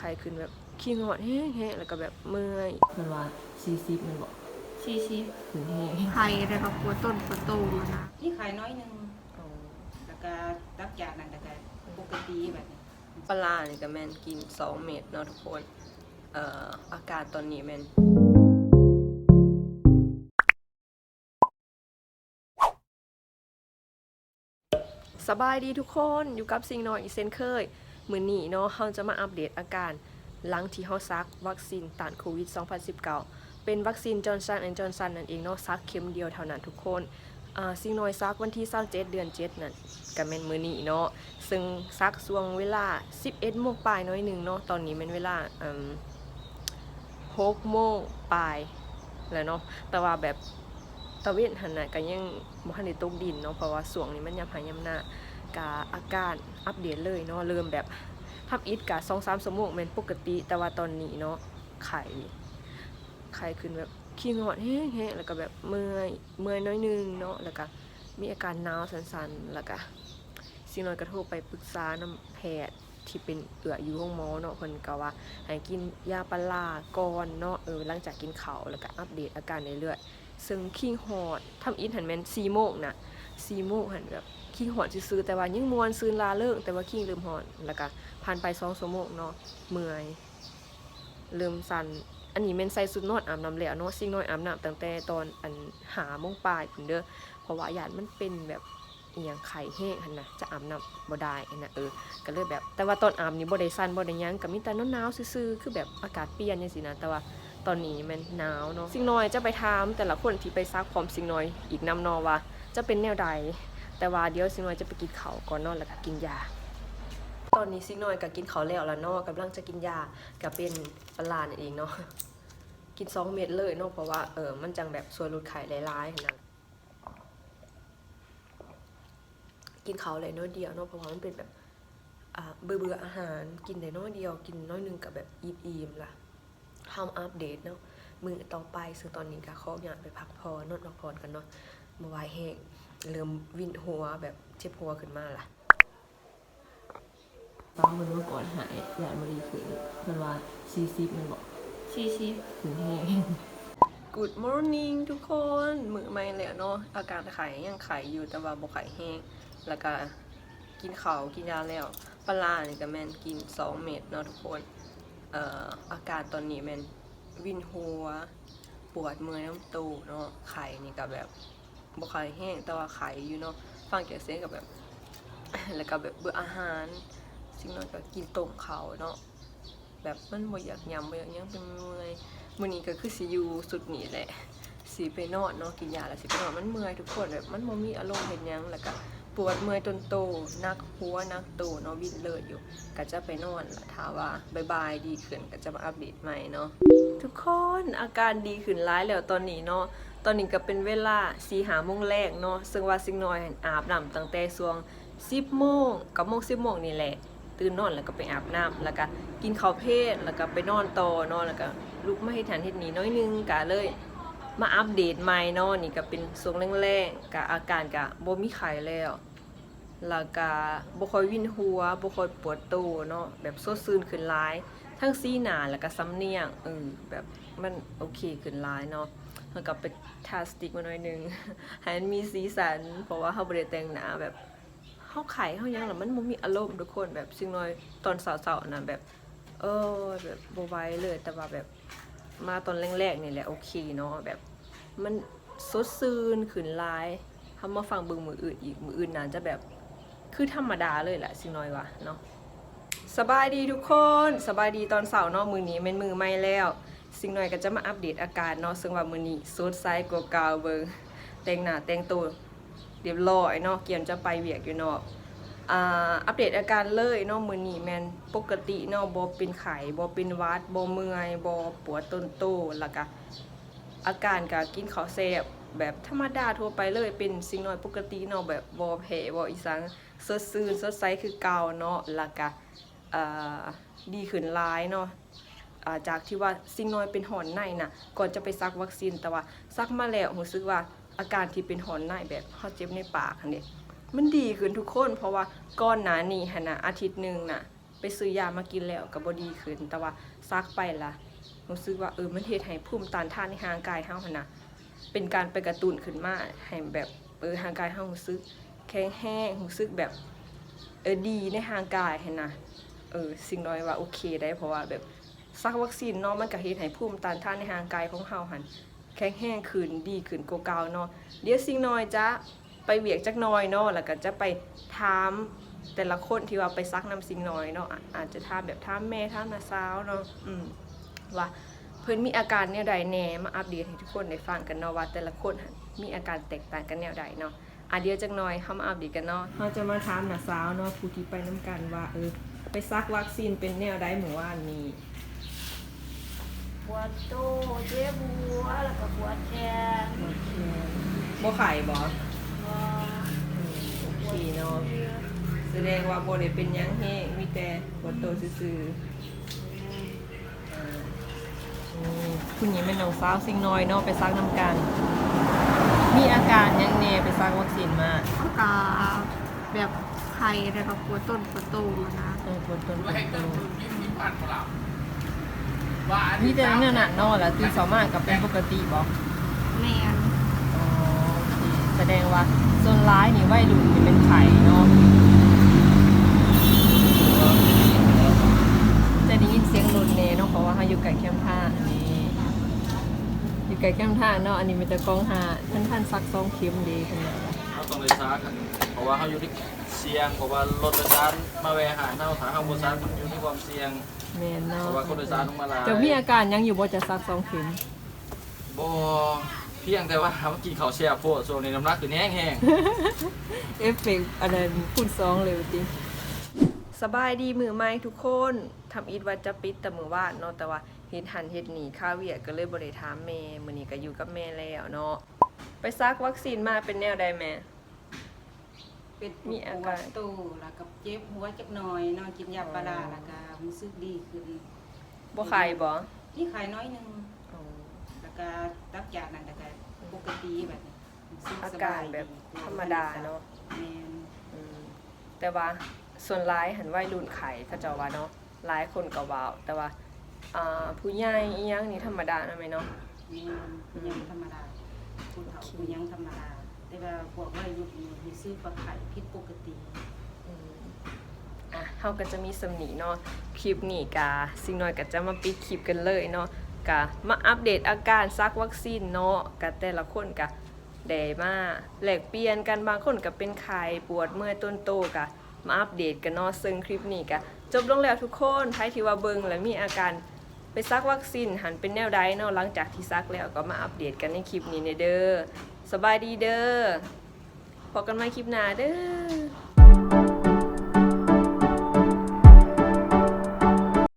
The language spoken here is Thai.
ไข้ขึ้นแบบขี้งอดแห้งๆแล้วก็แบบเมื่อยมันว่า40มันบอกชีชีขึ้นแห้งไทยเลยครับปวดต้นปวดโตมานะนี่ขายน้อยหนึงแล้วก็ตักจากนั้นแล้วก็ปกติแบบนี้ปลาร้านี่ก็แม่นกิน 2 เม็ดเนาะทุกคนเอ่ออากาศตอนนี้แม่นสบายดีทุกคนอยู่กับสิ่งน้อยอีกเซนเคย มือนี้เนาะเราจะมาอัปเดตอาการหลังที่เฮาซักวัคซีนต้านโควิด 2019 เป็นวัคซีนจอร์นสันแอนด์จอร์นสันนั่นเองเนาะซักเข็มเดียวเท่านั้นทุกคนอ่าสิ่งน้อยซักวันที่27เดือน7นั่นก็แม่นมื้อนี้เนาะซึ่งซักช่วงเวลา 11โมงปลายน้อยหนึ่งเนาะตอนนี้เป็นเวลาอืม6โมงปลายแล้วเนาะแต่ว่าแบบตะเวนหันน่ะก็ยังบ่ทันได้ตกดินเนาะเพราะว่าช่วงนี้มันยามหายามหน้ากะอาการอัปเดตเลยเนาะเริ่มแบบ ทับอิดกะ2-3ชั่วโมงแม่นปกติ แต่ว่าตอนนี้เนาะไข้ไข้ขึ้นแบบขี้งอดแห้งๆแล้วก็แบบเมื่อยเมื่อยน้อยนึงเนาะแล้วก็มีอาการหนาวสั่นๆแล้วก็สิ่งน้อยก็โทรไปปรึกษาน้ำแพทย์ที่เป็นเอื้ออยู่ห้องหมอเนาะเพิ่นก็ว่าให้กินยาปลาก่อนเนาะเออหลังจากกินข้าวแล้วก็อัปเดตอาการเรื่อยๆซึ่งคิงฮอดทำอินหันแม่น4โมงน่ะ4โมงหันแบบ คิงฮอดซื่อแต่ว่ายังมวนซืนลาเลิกแต่ว่าคิงลืมฮอดแล้วก็ผ่านไป2ชั่วโมงเนาะเมื่อยเริ่มสั่นอันนี้แม่นใส่สุดนอนอาบน้ำแล้วเนาะสิ่งน้อยอาบน้ำตั้งแต่ตอนอันหาโมงปลายพุ่นเด้อเพราะว่าญาติมันเป็นแบบอย่างไข่แห้งหันนะจะอาบน้ำบ่ได้นะเออก็เลยแบบแต่ว่าตอนอาบนี่บ่ได้สั่นบ่ได้ยังก็มีแต่หนาวๆซื่อๆคือแบบอากาศเปลี่ยนจังซี่นะแต่ว่าตอนนี้มันหนาวเนาะสิ่งน้อยจะไปถามแต่ละคนที่ไปซักพร้อมสิ่งน้อยอีกนำนอว่าจะเป็นแนวใด แต่ว่าเดี๋ยวสิ่งน้อยจะไปกินเขาก่อนนอนแล้วก็กินยา ตอนนี้สิ่งน้อยก็กินเขาแล้วแล้วเนาะกำลังจะกินยาก็เป็นปลาร้านั่นเองเนาะกินสองเม็ดเลยเนาะเพราะว่าเออมันจังแบบช่วยลดไข้หลายๆนะกินเขาเลยน้อยเดียวเนาะเพราะว่ามันเป็นแบบเบื่อเบื่อๆอาหารกินได้น้อยเดียว กินน้อยหนึงกับแบบอิ่มๆล่ะทำอัปเดตเนาะมือต่อไปซึ่งตอนนี้ก็ขออยากไปพักผ่อนอนพักผ่อนกันเนาะมาไหวแห้ง เริ่มวินหัวแบบเจ็บหัวขึ้นมาล่ะตอนมันเมื่อก่อนหายยามาดีขึ้นมันว่าซีซีมันบอกชีชีถึงแห้ง Good morning ทุกคนมือใหม่แล้วเนาะอาการไข่ยังไข่อยู่แต่ว่าบ่ไข่แห้งแล้วก็กินข้าวกินยาแล้วปลาร้านี่ก็แม่นกิน 2 เม็ดเนาะทุกคนเอ่ออาการตอนนี้แม่นวินหัว ปวดเมื่อยน้ำตูเนาะไข่นี่ก็แบบ บ่ไข่แห้งแต่ว่าไข่อยู่เนาะฟังจากเสียงก็แบบ แล้วก็แบบเบื่ออาหาร สิ่งน้อยก็กินต้มเขาเนาะแบบมันบ่อยากยำบ่อยากยังเป็นเมื่อยมื้อนี้ก็คือสิอยู่สุดนี้แหละสิไปนอนเนาะกินยาแล้วสิไปนอนมันเมื่อยทุกคนแบบมันบ่มีอารมณ์เฮ็ดหยังแล้วก็ปวดเมื่อยจนโตนักหัวนักโตเนาะวินเลยอยู่ ก็จะไปนอนละถาว่าบายๆดีขึ้นก็จะมาอัปเดตใหม่เนาะทุกคนอาการดีขึ้นหลายแล้วตอนนี้เนาะ ตอนนี้ก็เป็นเวลา4-5โมงแรกเนาะซึ่งว่าสิ่งน้อยอาบน้ำตั้งแต่ช่วง10โมงกับโมง10โมงนี่แหละตื่นนอนแล้วก็ไปอาบน้ำแล้วก็กินข้าวเพลนแล้วก็ไปนอนต่อนอนแล้วก็ลุกมาให้ทันเฮ็ดนี้น้อยนึงกะเลยมาอัปเดตใหม่เนาะนี่ก็เป็นทรงแรงๆกะอาการกะบ่มีไข้แล้วแล้วก็บ่ค่อยวินหัวบ่ค่อยปวดโตเนาะแบบสดชื่นขึ้นหลาย ทั้งสีหน้าแล้วก็สำเนียงเออแบบมันโอเคขึ้นหลายเนาะ แล้วก็ไปทาสติกมาหน่อยนึงให้มันมีสีสัน เพราะว่าเฮาบ่ได้แต่งหน้าแบบเฮาไข่เฮายังล่ะมันบ่มีอารมณ์ทุกคนแบบสิ่งน้อยตอนเช้าๆนะแบบ เออแบบบ่ไหวเลยแต่ว่าแบบมาตอนแรกๆนี่แหละโอเคเนาะแบบมันสดชื่นขึ้นลายเฮามาฟังเบิ่งมืออื่นอีกมืออื่นน่าจะแบบคือธรรมดาเลยแหละสิ่งน้อยว่าเนาะสบายดีทุกคนสบายดีตอนเช้าเนาะมือนี้แม่นมือใหม่แล้ว สิ่งหน้อยก็จะมาอัปเดตอาการเนาะซึ่งว่ามื้อนี้สดใสกว่าเก่าเบิ่งแต่งหน้าแต่งตัวเรียบร้อยเนาะเกียมจะไปเวียกอยู่เนาะอัปเดตอาการเลยเนาะมือนี้แมนปกติเนาะบ่เป็นไข้บ่เป็นวัดบ่เมื่อยบ่ปวดต้นโตแล้วก็อาการก็กินข้าวแซ่บแบบธรรมดาทั่วไปเลยเป็นสิ่งน้อยปกติเนาะแบบบ่แพ้บ่อีสังสดชื่นสดใสคือเก่าเนาะแล้วก็ดีขึ้นหลายเนาะ จากที่ว่าสิ่งน้อยเป็นหอนในน่ะก่อนจะไปซักวัคซีนแต่ว่าซักมาแล้วรู้สึกว่าอาการที่เป็นหอนในแบบเฮาเจ็บในปากหั่นเด้มันดีขึ้นทุกคน เพราะว่าก่อนหนานี้หั่นะอาทิตย์หนึ่งน่ะไปซื้อยามากินแล้วก็บ่ดีขึ้น แต่ว่าซักไปละรู้สึกว่าเออมันเฮ็ดให้ภูมิต้านทานในร่างกายเฮาหนะเป็นการไปกระตุ้นขึ้นมาให้แบบเออร่างกายเฮารู้สึกแข็งแรงรู้สึกแบบเออดีในร่างกายเหั่นนะเออสิ่งน้อยว่าโอเคได้เพราะว่าแบบ ซักวัคซีนเนาะมันก็เฮ็ดให้ภูมิต้านทานในร่างกายของเฮาหันแข็งแรงขึ้นดีขึ้นกว่าเก่าเนาะเดี๋ยวสิ่งน้อยจะไปเวียกจักน่อยเนาะแล้วก็จะไปถามแต่ละคนที่ว่าไปซักน้ำสิงน้อยเนาะอะอาจจะถามแบบถามแม่ถามน้าสาวเนาะอืมว่าเพิ่นมีอาการแนวใดแน่มาอัปเดตให้ทุกคนได้ฟังกันเนาะว่าแต่ละคนมีอาการแตกต่างกันแนวใดเนาะอะเดี๋ยวจักหน่อยเฮามาอัปเดตกันเนาะเฮาจะมาถามน้าสาวเนาะผู้ที่ไปนํกันว่าเออไปซักวัคซีนเป็นแนวใดเมื่อวานี้ วดโตเจ็บหัวแล้วก็ปวดแขนบ่ไข่บ่ก็โอเคเนาะแสดงว่าบ่ได้เป็นหยังแฮงมีแต่ปวดตัวซื่อๆอืมคุณหญิงเป็นน้องสาวสิ่งน้อยเนาะไปซักน้ำกัน มีอาการยังเนไปซักวัคซีนมาอากาแบบไข้แล้วก็ปวดต้นปวดโตมานะเออปวดต้นปวว่าให้ดเติตั มวทุนยิ้มยิ้มผ่านเปล่าว่าอัมีแต่เนื้อหนักเนาะแล้วตื่นสามารถกับเป็นปกติบ่แมนอ๋อโอเคแสดงว่าส่วนร้ายนี่วัยรุ่นนี่เป็นไข่เนาะจะได้ยินเสียงรถเนเนาะเพราะว่าเขาอยู่ไกลแคมป์ท่านี่อยู่ไกลแคมป์ท่าเนาะอันนี้มันจะกองหาท่านท่านซักซองเข็มดีขนาดนั้นเขาต้องเลยซักกันเพ ราะว่าเขาอยู่ที่เสี่ยงเพราะว่ารถโดยสารมาแวะหาเน่าถาข้างบนซักมันอยู่ที่ความเสี่ยงแม่นเพเนาะราะว่าคนโดยสารลงมาหลาย จะมีอาการยังอยู่บ่จะซักซองเข็มบ่เพียงแต่ว่าเมื่อกี้เขาแช่โพดช่วงนี้น้ำหนักขึ้นแห้งแห้งเอฟเฟกต์อันนั้นคูณสองเลยจริงสบายดีมือใหม่ทุกคนทำอีทว่าจะปิดแต่มือวาดเนาะแต่ว่าเฮ็ดหันเฮ็ดหนีค่าเวียกก็เลยบ่ได้ถามแม่มื้อนี้ก็อยู่กับแม่แล้วเนาะไปซักวัคซีนมาเป็นแนวใดแม่ เป็นมีอาปการวดโตแล้วก็เจ็บหัวจักหน่อยนอนกินยาปลาร้าแล้วก็รู้สึกดีขึ้นบ่ไข้บ่นี่ไข้น้อยหนึงอ๋อแล้วก็ตักจากนั้นแล้วก็ปกติแบบนี้รู้สึอาสการยแบบดีธรรมดาเนาะแม่นอืมแต่ว่าส่วนร้ายหันวัยรุ่นไข้เขาเจ้าว่าเนาะหลายคนก็ว้าวแต่ว่าอ่าผู้ใหญ่อีหยังนี่ธรรมดานะแม่เนาะ แม่นเป็นหยังธรรมดาผู้เฒ่าเป็นหยังธรรมดา แต่ว่าพวกวัยรุ่นนี่รู้สึกว่าไข้ผิดปกติ อะเขาก็จะมีสำนีเนาะ คลิปนี้กาสิ่งน้อยก็จะมาปิดคลิปกันเลยเนาะกะมาอัปเดตอาการซักวัคซีนเนาะกะแต่ละคนกะแดมาแหลกเปลี่ยนกันบางคนก็เป็นไข้ปวดเมื่อยต้นโตกะมาอัปเดตกันเนาะซึ่งคลิปนี้กะจบลงแล้วทุกคนใครที่ว่าเบิงและมีอาการไปซักวัคซีนหันเป็นแนวใดเนาะหลังจากที่ซักแล้วก็มาอัปเดตกันในคลิปนี้ในเด้อ สบายดีเด้อพบกันใหม่คลิปหน้าเด้อ